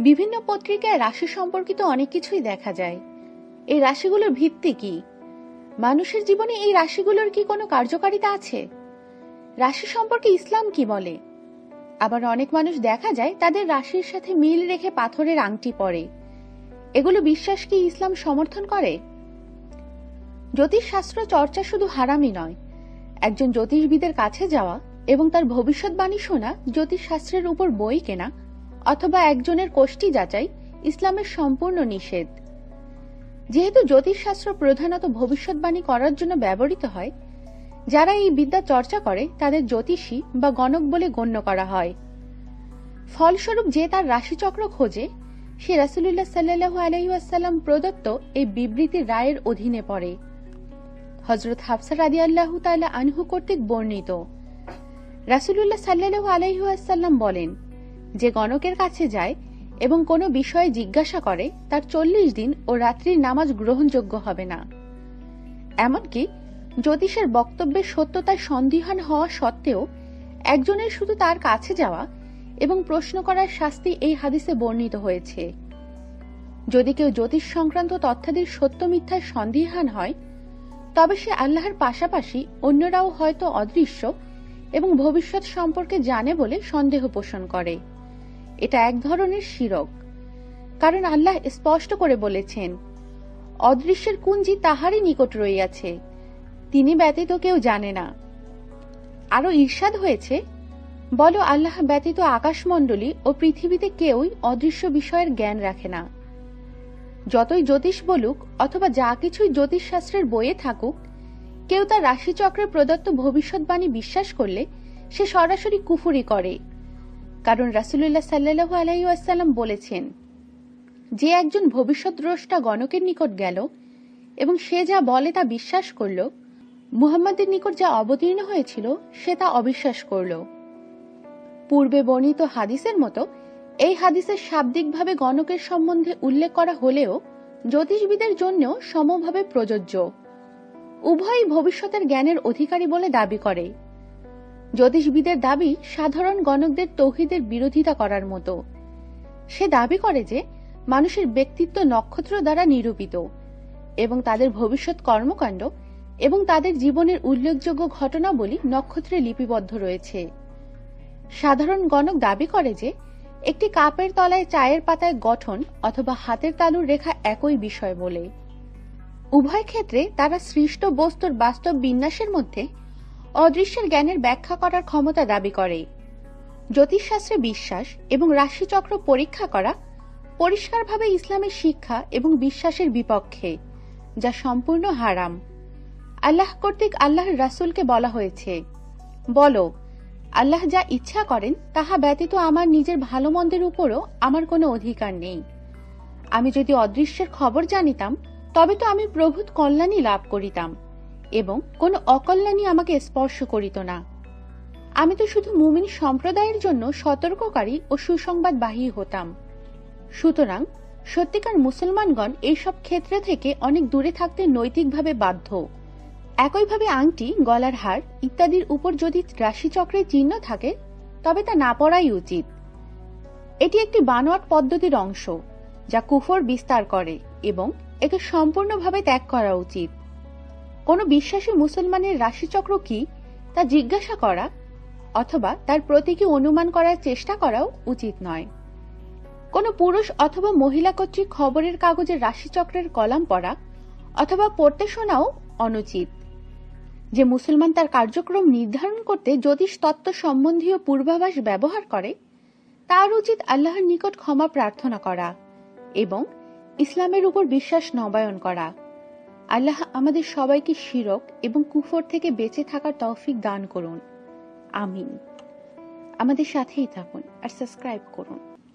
বিভিন্ন পত্রিকায় রাশি সম্পর্কিত অনেক কিছুই দেখা যায়। এই রাশিগুলোর ভিত্তি কি? মানুষের জীবনে এই রাশিগুলোর কি কোনো কার্যকারিতা আছে? রাশি সম্পর্কে ইসলাম কি বলে? আবার অনেক মানুষ দেখা যায় তাদের রাশির সাথে মিল রেখে পাথরের আংটি পরে। এগুলো বিশ্বাস কি ইসলাম সমর্থন করে? জ্যোতিষশাস্ত্র চর্চা শুধু হারামই নয়। একজন জ্যোতিষবিদের কাছে যাওয়া এবং তার ভবিষ্যৎবাণী শোনা জ্যোতিষশাস্ত্রের উপর বই কেনা অথবা একজনের কোষ্ঠী যাচাই ইসলামের সম্পূর্ণ নিষেধ। যেহেতু জ্যোতিষশাস্ত্র প্রধানত ভবিষ্যৎবাণী করার জন্য ব্যবহৃত হয়, যারা এই বিদ্যা চর্চা করে তাদের জ্যোতিষী বা গণক বলে গণ্য করা হয়। ফলস্বরূপ যে তার রাশিচক্র খোঁজে, সে রাসুলুল্লাহ সাল্লাহু আলহিউসাল্লাম প্রদত্ত এই বিবৃতির রায়ের অধীনে পড়ে। হজরত হাফসা রাদি আল্লাহ তাল্লাহ আনহু কর্তৃক বর্ণিত। রাসুলুল্লাহ সাল্লাহু আলহিউসাল্লাম বলেন যে গণকের কাছে যায় এবং কোনো বিষয়ে জিজ্ঞাসা করে, তার চল্লিশ দিন ও রাত্রির নামাজ গ্রহণযোগ্য হবে না। এমনকি জ্যোতিষের বক্তব্যের সত্যতায় সন্দিহান হওয়া সত্ত্বেও একজনের শুধু তার কাছে যাওয়া এবং প্রশ্ন করার শাস্তি এই হাদিসে বর্ণিত হয়েছে। যদি কেউ জ্যোতিষ সংক্রান্ত তথ্যাদির সত্য মিথ্যায় সন্দিহান হয়, তবে সে আল্লাহর পাশাপাশি অন্যরাও হয়তো অদৃশ্য এবং ভবিষ্যৎ সম্পর্কে জানে বলে সন্দেহ পোষণ করে। এটা এক ধরনের শিরক। কারণ আল্লাহ স্পষ্ট করে বলেছেন, অদৃশ্যের কুঞ্জি তাহারই নিকট রইয়াছে, তিনি ব্যতীত কেউ জানে না। আরও ঈর্ষাদ হয়েছে, বলো আল্লাহ ব্যতীত আকাশমণ্ডলী ও পৃথিবীতে কেউই অদৃশ্য বিষয়ের জ্ঞান রাখে না। যতই জ্যোতিষ বলুক অথবা যা কিছুই জ্যোতিষশাস্ত্রের বইয়ে থাকুক, কেউ তার রাশিচক্রে প্রদত্ত ভবিষ্যৎবাণী বিশ্বাস করলে সে সরাসরি কুফুরি করে। কারণ রাসুল্লাহ সাল্লাহ আলাইসাল্লাম বলেছেন, যে একজন ভবিষ্যৎ দ্রষ্টা গণকের নিকট গেল এবং সে যা বলে তা বিশ্বাস করল, মুহাম্মাদের নিকট যা অবতীর্ণ হয়েছিল, সে তা অবিশ্বাস করল। পূর্বে বর্ণিত হাদিসের মতো, এই হাদিসের শাব্দিকভাবে গণকের সম্বন্ধে উল্লেখ করা হলেও জ্যোতিষবিদের জন্যও সমভাবে প্রযোজ্য। উভয়ই ভবিষ্যতের জ্ঞানের অধিকারী বলে দাবি করে। জ্যোতিষবিদের দাবি সাধারণ গণকদের তৌহিদের বিরোধিতা করার মতো। সে দাবি করে যে মানুষের ব্যক্তিত্ব নক্ষত্র দ্বারা নিরূপিত এবং তাদের ভবিষ্যৎ কর্মকাণ্ড এবং তাদের জীবনের উল্লেখযোগ্য ঘটনাবলী নক্ষত্রে লিপিবদ্ধ রয়েছে। সাধারণ গণক দাবি করে যে একটি কাপের তলায় চায়ের পাতায় গঠন অথবা হাতের তালুর রেখা একই বিষয় বলে। উভয় ক্ষেত্রে তারা সৃষ্ট বস্তুর বাস্তব বিন্যাসের মধ্যে অদৃশ্যের জ্ঞানের ব্যাখ্যা করার ক্ষমতা দাবি করে। জ্যোতিষশাস্ত্রে বিশ্বাস এবং রাশিচক্র পরীক্ষা করা পরিষ্কারভাবে ইসলামের শিক্ষা এবং বিশ্বাসের বিপক্ষে, যা সম্পূর্ণ হারাম। আল্লাহ কর্তৃক আল্লাহর রাসুলকে বলা হয়েছে, বলো, আল্লাহ যা ইচ্ছা করেন, তাহা ব্যতীত আমার নিজের ভালো মন্দের উপরও আমার কোনো অধিকার নেই। আমি যদি অদৃশ্যের খবর জানিতাম, তবে তো আমি প্রভূত কল্যাণী লাভ করিতাম। এবং কোনো অকল্যাণী আমাকে স্পর্শ করিত না। আমি তো শুধু মুমিন সম্প্রদায়ের জন্য সতর্ককারী ও সুসংবাদ বাহী হতাম। সুতরাং সত্যিকার মুসলমানগণ এইসব ক্ষেত্রে থেকে অনেক দূরে থাকতে নৈতিকভাবে বাধ্য। একইভাবে আংটি, গলার হার ইত্যাদির উপর যদি রাশিচক্রের চিহ্ন থাকে, তবে তা না পড়াই উচিত। এটি একটি বানোয়াট পদ্ধতির অংশ, যা কুফর বিস্তার করে এবং একে সম্পূর্ণভাবে ত্যাগ করা উচিত। কোনো বিশ্বাসী মুসলমানের রাশিচক্র কি তা জিজ্ঞাসা করা অথবা তার প্রতীকী অনুমান করার চেষ্টা করাও উচিত নয়। কোনো পুরুষ অথবা মহিলা কর্তৃক খবরের কাগজের রাশিচক্রের কলাম পড়া অথবা পড়তে শোনাও অনুচিত। যে মুসলমান তার কার্যক্রম নির্ধারণ করতে জ্যোতিষ তত্ত্ব সম্বন্ধীয় পূর্বাভাস ব্যবহার করে, তার উচিত আল্লাহর নিকট ক্ষমা প্রার্থনা করা এবং ইসলামের উপর বিশ্বাস নবায়ন করা। আল্লাহ আমাদের সবাইকে শিরক এবং কুফর থেকে বেঁচে থাকার তৌফিক দান করুন। আমিন। আমাদের সাথেই থাকুন আর সাবস্ক্রাইব করুন।